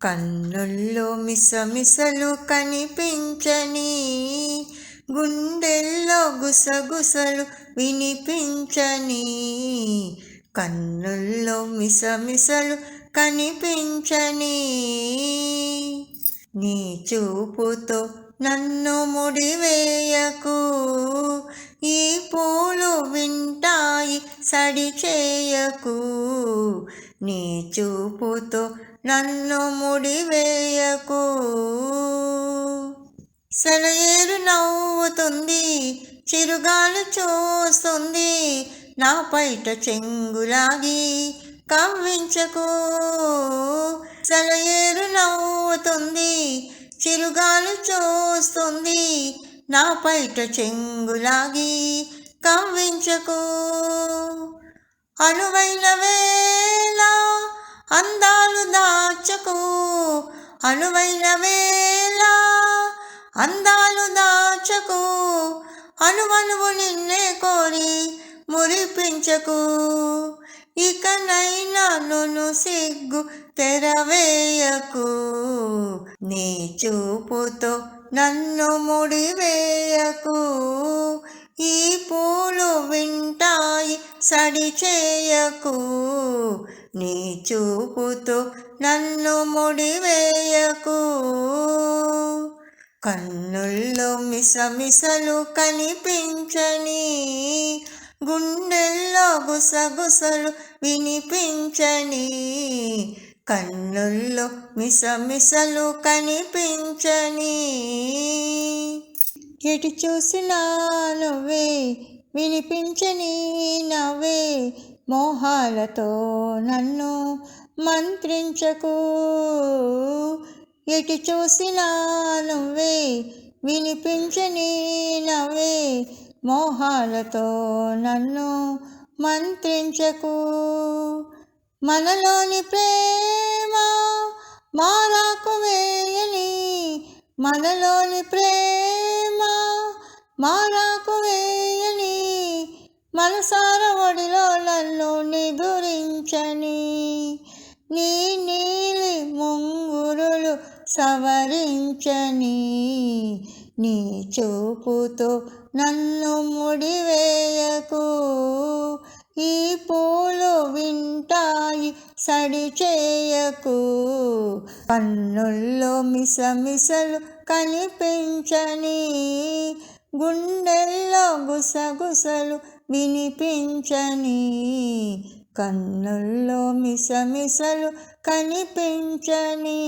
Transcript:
కన్నుల్లో మిసమిసలు కనిపించని గుండెల్లో గుసగుసలు వినిపించని కన్నుల్లో మిసమిసలు కనిపించని నీ చూపుతో నన్ను ముడివేయకు ఈ పూలు వింటాయి సడి చేయకు నీ చూపుతో నన్ను ముడివేయకు. సెలయేరు నవ్వుతుంది చిరుగాలు చూస్తుంది నా పైట చెంగులాగి కవ్వించకు. సెలయేరు నవ్వుతుంది చిరుగాలు చూస్తుంది నా పైట చెంగులాగి కవ్వించకు. అనువైన వేళ దాచకు అనువైన వేళ అందాలు దాచకు. అనువనువు నిన్నే కోరి మురిపించకు. ఇకనైనా నును సిగ్గు తెరవేయకు. నీ చూపుతో నన్ను ముడివేయకు. ఈ పూలు వింటాయి సడి చేయకు. నీ చూపుతో నన్ను ముడివేయకు. కన్నుల్లో మిసమిసలు కనిపించని గుండెల్లో గుసగుసలు వినిపించని కన్నుల్లో మిసమిసలు కనిపించని. ఎటు చూసినా నువ్వే వినిపించని నవ్వే. మోహాలతో నన్ను మంత్రించకు. ఎటు చూసినా నువ్వే వినిపించని నవ్వే. మోహాలతో నన్ను మంత్రించకు. మనలోని ప్రేమ మారాకు వేయని మనలోని ప్రేమ మారాకు వేయని మనసారా నీ నీలి ముంగురులు సవరించని నీ చూపుతో నన్ను ముడివేయకు. ఈ పూలు వింటాయి సడి చేయకు. కన్నుల్లో మిసమిసలు కనిపించని గుండెల్లో గుసగుసలు వినిపించని కన్నుల్లో మిసమిసలు కనిపించని